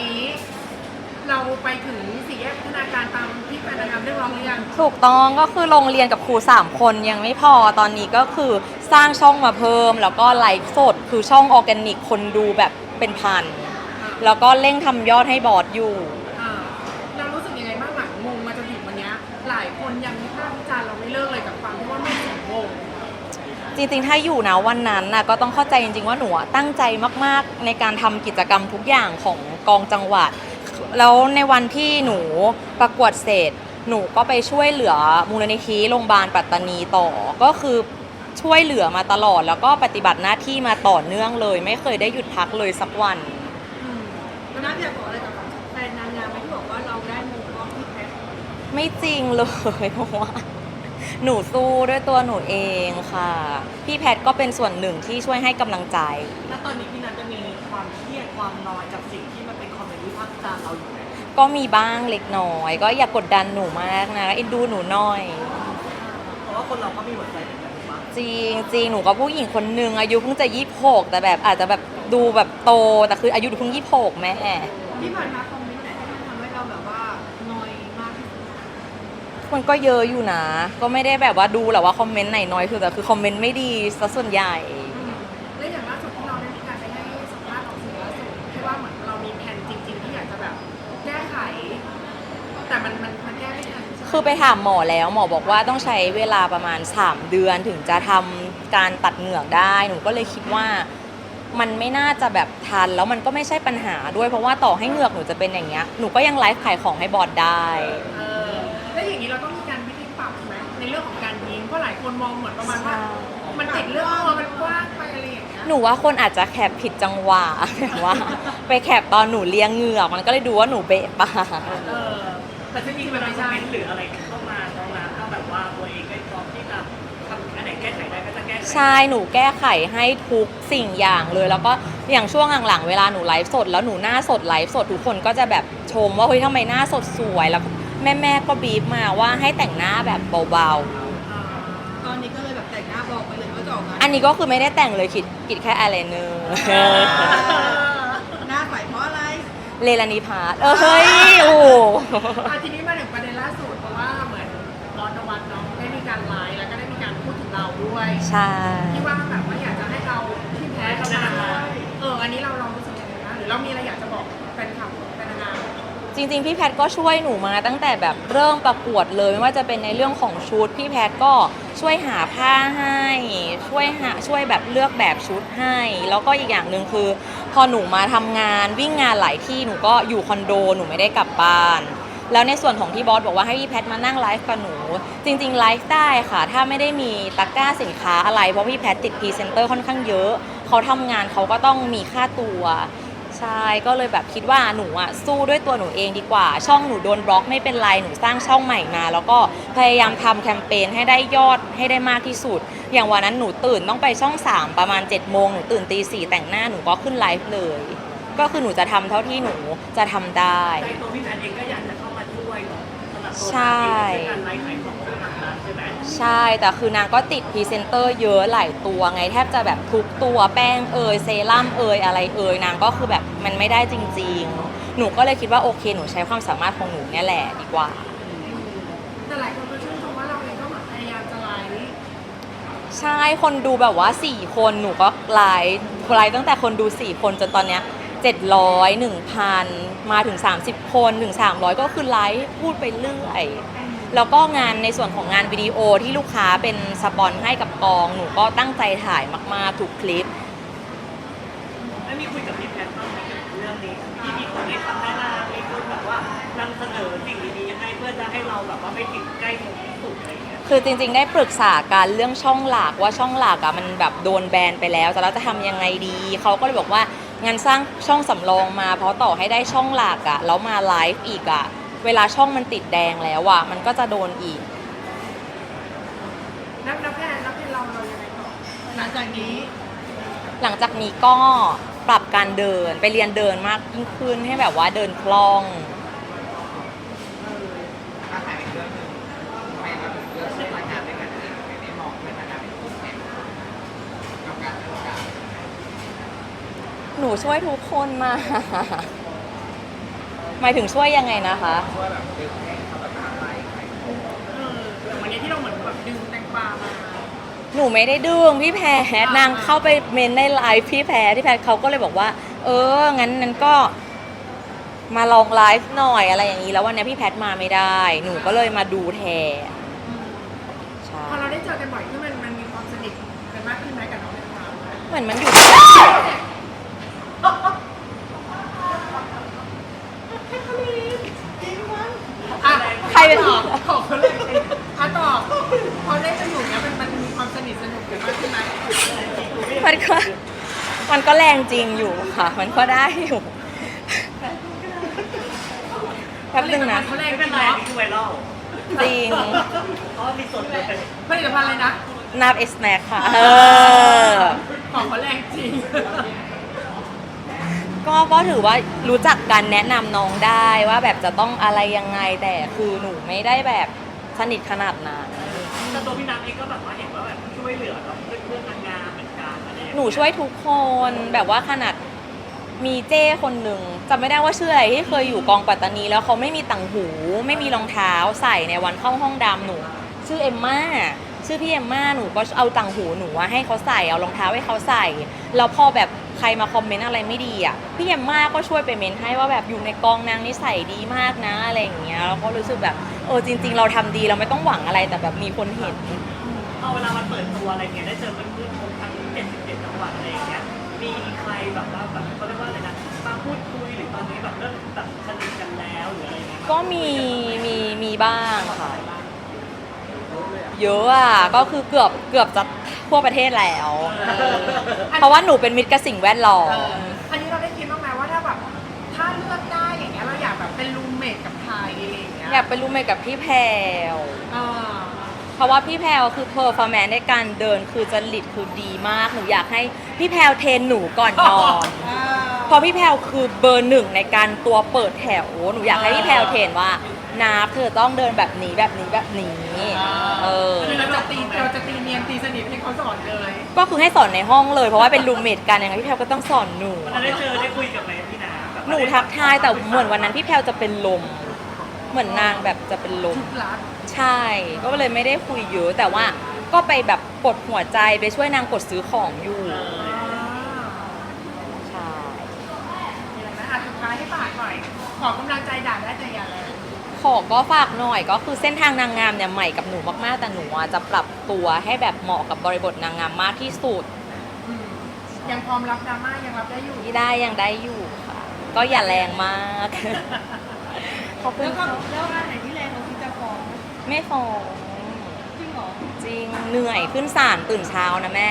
นี้เราไปถึงสี่แยกพัฒนาการตามที่แฟนนางงามเรียกร้องหรือยังถูกต้องก็คือโรงเรียนกับครู3 คนยังไม่พอตอนนี้ก็คือสร้างช่องมาเพิ่ม แล้วก็ไลฟ์สดคือช่องออร์แกนิกคนดูแบบเป็นพัน แล้วก็เร่งทำยอดให้บอสอยู่ อ่าเรารู้สึกยังไงบ้างหลังมงมาจนถึงวันเนี้ยหลายคนยังวิพากษ์วิจารณ์เราไม่เลิกเลยกับความที่ว่าไม่สมมงจริงๆ ถ้าอยู่นะวันนั้นนะก็ต้องเข้าใจจริงๆ ว่าหนูอะตั้งใจมากๆ ในการทำกิจกรรมทุกอย่างของ กองจังหวัด แล้วในวันที่หนูประกวดเสร็จ หนูก็ไปช่วยเหลือมูลนิธิโรงพยาบาลปัตตานีต่อ ก็คือช่วยเหลือมาตลอด แล้วก็ปฏิบัติหน้าที่มาต่อเนื่องเลย ไม่เคยได้หยุดพักเลยสักวัน อืมแล้วน้าอยากบอกอะไรกับแฟนนางงามไหมที่บอกว่าเราได้มงเพราะพี่แพทไม่จริงเลย เพราะว่า หนูสู้ด้วยตัวหนูเองค่ะ พี่แพทย์ก็เป็นส่วนหนึ่งที่ช่วยให้กำลังใจ แล้วตอนนี้พี่นัทจะมีความเครียดความนอยกับสิ่ง ต์วิพากษ์วิจารณ์เราอยู่ไหมก็มีบ้างเล็กน้อย ก็อย่ากกดดันหนูมากนะเอ็นดูหนูหน่อย เพราะว่าคนเราก็มีหัวใจเหมือนกันถูกปะจริงจริงหนูก็ผู้หญิงคนหนึ่งอายุเพิ่งจะยี่หกแต่แบบอาจจะแบบดูแบบโตแต่คืออายุเพิ่งยี่หกแม่ที่ผ่านมาคอมเมนต์ไหนที่มันทำให้เราแบบว่านอยมากที่สุดมันก็เยอะอยู่นะ ก็ไม่ได้แบบว่าดูแหละว่าคอมเมนต์ไหนน้อยคือแต่คือคอมเมนต์ไม่ดีซะส่วนใหญ่ากจะแบบแก้ไข แต่มันมันมันแก้ไม่ทันใช่ไหมคือไปถามหมอแล้วหมอบอกว่าต้องใช้เวลาประมาณ 3 เดือนถึงจะทำการตัดเหงือกได้หนูก็เลยคิดว่ามันไม่น่าจะแบบทันแล้วมันก็ไม่ใช่ปัญหาด้วยเพราะว่าต่อให้เหงือกหนูจะเป็นอย่างเงี้ยหนูก็ยังไลฟ์ขายของให้บอดได้ เออแล้วอย่างนี้เราต้องมีการวิธีปรับไหมในเรื่องของการยิงเพราะหลายคนมองเหมือนประมาณว่า มันติดเรื่องเออมันกว้างไปอะไรอย่างเงี้ยหนูว่าคนอาจจะแคปผิดจังหวะ แบบว่า ไปแคปตอนหนูเลี้ยงเหงือกมันก็เลยดูว่าหนูเบะปากเออแต่จจริริงงๆๆมัเวนลาไม่คอมใช่เมนต์หรืออะไรเข้ามาตรงนั้นถ้าแบบว่าตัวเองได้พร้อมที่จะทำอันไหนแก้ไขได้ก็จะแก้ไขใช่หนูแก้ไขให้ทุกสิ่งอย่างเลย แล้วก็อย่างช่วงหลังๆเวลาหนูไลฟ์สด แล้วหนูหน้าสดไลฟ์สดทุกคนก็จะแบบชมว่าเฮ้ยทำไมหน้าสดสวยแล้วแม่แม่ๆก็บีบมาว่าให้แต่งหน้าแบบเบาต นๆอันนี้ก็คือไม่ได้แต่งเลยคิดคิดแค่อายไลเนอร์หน้าใสเพราะอะไรเลลานิพาร์ทเออเฮ้ยโอ้โหอะทีนี้มาถึงประเด็นล่าสุดเพราะว่าเหมือนรอนวัตเนาะได้มีการไลฟ์แล้วก็ได้มีการพูดถึงเราด้วยใช่ ที่ว่าแบบว่าอยากจะให้เรา จริงๆ พี่แพทก็ช่วยหนูมาตั้งแต่แบบเริ่มประกวดเลยไม่ว่าจะเป็นในเรื่องของชุด พี่แพทก็ช่วยหาผ้าให้ ช่วยหาช่วยแบบเลือกแบบชุดให้ แล้วก็อีกอย่างหนึ่งคือ พอหนูมาทำงานวิ่งงานหลายที่หนูก็อยู่คอนโดหนูไม่ได้กลับบ้าน แล้วในส่วนของที่บอสบอกว่าให้พี่แพทมานั่งไลฟ์กับหนู จริงๆไลฟ์ได้ค่ะ ถ้าไม่ได้มีตะกร้าสินค้าอะไรเพราะพี่แพทติดพรีเซนเตอร์ค่อนข้างเยอะ เขาทำงานเขาก็ต้องมีค่าตัว ใช่ก็เลยแบบคิดว่าหนูอะสู้ด้วยตัวหนูเองดีกว่า ช่องหนูโดนบล็อกไม่เป็นไรหนูสร้างช่องใหม่มา แล้วก็พยายามทำแคมเปญให้ได้ยอดให้ได้มากที่สุด อย่างวันนั้นหนูตื่นต้องไปช่อง 3 ประมาณ7จ็ดโมงหนูตื่นตีสี่แต่งหน้าหนูก็ขึ้นไลฟ์เลย ก็คือหนูจะทำเท่าที่หนูจะทำได้ ใจตัวพี่แพนเองก็อยากจะเข้ามาช่วยสำหรับตัวใช่เองในการไลฟ์ขายของต่างๆใช่ไหมใช่แต่คือนางก็ติดพรีเซนเตอร์เยอะหลายตัวไงแทบจะแบบทุกตัวแป้งเอยเซรั่มเอยอะไรเอยนางก็คือแบบ มันไม่ได้จริง ๆ หนูก็เลยคิดว่าโอเค หนูใช้ความสามารถของหนูเนี่ยแหละดีกว่า แต่หลายคนก็ชื่นชมว่าเราเองก็เหมือนพยายามจะไลฟ์ใช่ คนดูแบบว่า 4 คน หนูก็ไลฟ์ไลฟ์ตั้งแต่คนดู 4 คนจนตอนเนี้ย700 1,000 มาถึง 30 คนถึง 300 ก็คือไลฟ์พูดไปเรื่อย แล้วก็งานในส่วนของงานวิดีโอที่ลูกค้าเป็นสปอนให้กับกอง หนูก็ตั้งใจถ่ายมาก ๆ ทุกคลิป แล้มีคุยกับพี่แพทบ้างไหมเกี่ยวกับเรื่องนี้ที่มีคนให้คำแนะนำมีคนแบบว่านำเสนอสิ่งดีๆให้เพื่อจะให้เราแบบว่าไปถึงใกล้ถึงที่สุดอะไรอย่างเงี้ยคือจริงๆ ได้ปรึกษากันเรื่องช่องหลักว่าช่องหลักอะมันแบบโดนแบนไปแล้ว แต่เราจะทำยังไงดี เขาก็เลยบอกว่างั้นสร้างช่องสำรองมา เพราะต่อให้ได้ช่องหลักอะแล้วมาไลฟ์อีกอะเวลาช่องมันติดแดงแล้วอะมันก็จะโดนอีก นับนับแพนนับแพนเราเรายังไงต่อหลังจากนี้หลังจากนี้ก็ ปรับการเดินไปเรียนเดินมากยิ่งขึ้นให้แบบว่าเดินคล่องถ้าถ่ายเป็นเรื่องหนึ่งไม่มาถึงเรื่องเช่นรายการด้วยกันเองไม่ได้มองเป็นรายการเป็นคู่แข่งกับการเลือกการหนูช่วยทุกคนมา หมายถึงช่วยยังไงนะคะ ช่วยแบบดึงให้ หนูไม่ได้ดึงพี่แพทนางเข้าไปเมนในไลฟ์พี่แพทพี่แพทเขาก็เลยบอกว่า เออ งั้นนั้นก็มาลองไลฟ์หน่อยอะไรอย่างนี้ แล้ววันนี้พี่แพทมาไม่ได้ หนูก็เลยมาดูแทนใช่พอเราได้เจอกันบ่อยขึ้นมันมันมีความสนิทกันมากขึ้นไหมกับน้องแตงกวาเหมือนมันอยู่ อะ ใครเป็น ตอบตอบเขาเลยอะตอบพอได้กันอยู่เนี้ยมันมันมีความสนิทสนุกกันมากขึ้นไหม มันก็มันก็แรงจริงอยู่ค่ะ มันก็ได้อยู่แป๊บนึงนะเขาแรไม่งเป็นไรเนาะนี่คือไวรัลจริงเพราะว่ามีส่วนเลยผลิตภัณฑ์อะไรนะนับเอสแม็กค่ะเออของเขาแรงจริงก็ก็ถือว่ารู้จักกันแนะนำน้องได้ว่าแบบจะต้องอะไรยังไงแต่คือหนูไม่ได้แบบสนิทขนาดนั้นแต่ตัวพี่นัทเองก็แบบว่าเห็นว่าแบบช่วยเหลือแบบเพื่อนๆนางงามเหนูช่วยทุกคนแบบว่าขนาดมีเจ้คนหนึ่งจำไม่ได้ว่าชื่ออะไรที่เคยอยู่กองปัตตานี แล้วเขาไม่มีต่างหู ไม่มีรองเท้าใส่ในวันเข้าห้องดำหนู ชื่อเอมม่าชื่อพี่เอมม่าหนูก็เอาต่างหูหนูให้เขาใส่เอารองเท้าให้เขาใส่แล้วพอแบบใครมาคอมเมนต์อะไรไม่ดีอะพี่เอมม่าก็ช่วยไปเมนให้ว่าแบบอยู่ในกองนางนิสัยดีมากนะอะไรอย่างเงี้ยแล้วก็รู้สึกแบบเออจริง ๆ เราทำดีเราไม่ต้องหวังอะไรแต่แบบมีคนเห็นพอเวลามันเปิดตัวอะไรเงี้ยได้เจอเพื่อนๆครบทั้ง วัดอะไรอย่างเงี้ย มีใครแบบว่าแบบเขาเรียกว่าอะไรนะมาพูดคุยหรือตอนนี้แบบเริ่มแบบสนิทกันแล้วหรืออะไรเงี้ยก็มีมีมีบ้างค่ะ เยอะอะก็คือเกือบเกือบจะทั่วประเทศแล้ว เพราะว่าหนูเป็นมิตรกับสิ่งแวดล้อเอมออันนี้เราได้คิดบ้างไหมว่าถ้าแบบถ้าเลือกได้อย่างเงี้ยเราอยากแบบเป็นรูมเมทกับใครอะไรอย่างเงี้ยอยากเป็นรูมเมทกับพี่แพรว เออ เพราะว่าพี่แพรวคือเพอร์ฟอร์แมนในการเดินคือจริตคือดีมาก หนูอยากให้พี่แพรวเทรนหนูก่อนนอนเออเพราะพี่แพรวคือเบอร์หนึ่งในการตัวเปิดแถว หนูอยากให้พี่แพรวเทรนว่านาเธอต้องเดินแบบนี้แบบนี้แบบนี้ เออ คือเราจะตีเราจะตีเนียนตีสนิทให้เขาสอนเลย ก็คือให้สอนในห้องเลยเพราะว่าเป็นรูมเมทกันยังไงพี่แพรวก็ต้องสอนหนู วันนั้นได้เจอได้คุยกับไหมพี่นาแบบหนูทักทายแต่เหมือนวันนั้นพี่แพรวจะเป็นลม เหมือนนางแบบจะเป็นลมทุกรักใช่ ก็เลยไม่ได้คุยเยอะ แต่ว่าก็ไปแบบกดหัวใจไปช่วยนางกดซื้อของอยู่อ่าใช่มีอะไรไหมอะสุดท้ายให้ฝากหน่อย ขอกำลังใจด่าได้แต่อย่าแรงขอก็ฝากหน่อยก็คือเส้นทางนางงามเนี่ยใหม่กับหนูมากๆ แต่หนูอะจะปรับตัวให้แบบเหมาะกับบริบทนางงามมากที่สุดอืมยังพร้อมรับดราม่ายังรับได้อยู่ ที่ได้ยังได้อยู่ค่ะ ก็อย่าแรงมาก ขอบคุณแล้วก็ค่ะแล้วงานไหนที่แรงเราคิดจะฟ้องไม่ฟ้องจริงเหรอจริงเหนื่อยขึ้นศาลตื่นเช้านะแม่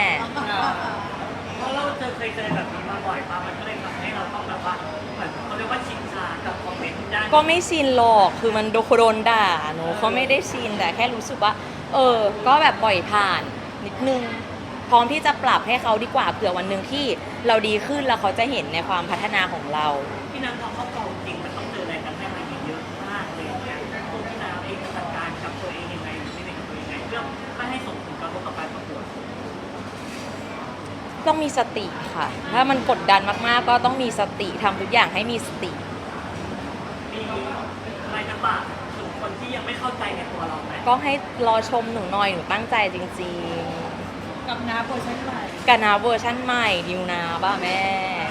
เพราะเราเจอเคยเจอแบบนี้มาบ่อยปะมันก็เลยทำให้เราต้องแบบว่าเหมือนเขาเรียกว่าชินชากับคอมเมนต์ด้านก็ไม่ชินหรอกคือมันโดนโดนด่าหนูก็ไม่ได้ชินแต่แค่รู้สึกว่า เออ ก็แบบปล่อยผ่านนิดนึง พร้อมที่จะปรับให้เขาดีกว่าเผื่อวันหนึ่งที่เราดีขึ้นแล้วเขาจะเห็นในความพัฒนาของเรา พี่น้ำพอเข้ากอ ต้องมีสติค่ะ ถ้ามันกดดันมากๆ ก็ต้องมีสติทำทุกอย่างให้มีสติ มีอะไรจะฝากถึงคนที่ยังไม่เข้าใจในตัวเราไหมก็ให้รอชมหนูหน่อยหนูตั้งใจจริงกับน้าเวอร์ชันใหม่ๆกันนะเวอร์ชั่นใหม่ดิวนาบ้าแม่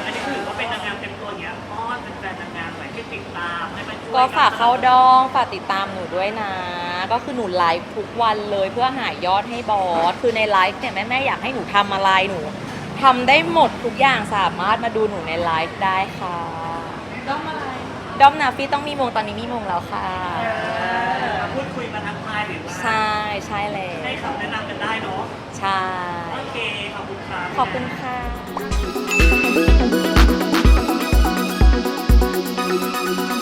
อันนี้ถือว่าเป็นนางงามเต็มตัวอย่างเงี้ยอ้อนเป็นแฟนนางงามใหม่ที่ติดตามให้มันช่วยก็ฝากเข้าดอง ฝากติดตามหนูด้วยนะ ก็คือหนูไลฟ์ทุกวันเลยเพื่อหายอดให้บอส คือในไลฟ์เนี่ยแม่แม่ๆอยากให้หนูทำอะไรหนู ทำได้หมดทุกอย่างสามารถมาดูหนูในไลฟ์ได้ค่ะด้อมอะไรด้อมนาฟี่ต้องมีมงตอนนี้มีมงแล้วค่ะ พูดคุยมาทักทายหรือว่าใช่ใช่เลย ให้คำแนะนำกันได้เนาะ ใช่ โอเค ขอบคุณค่ะขอบคุณค่ะ Thank you.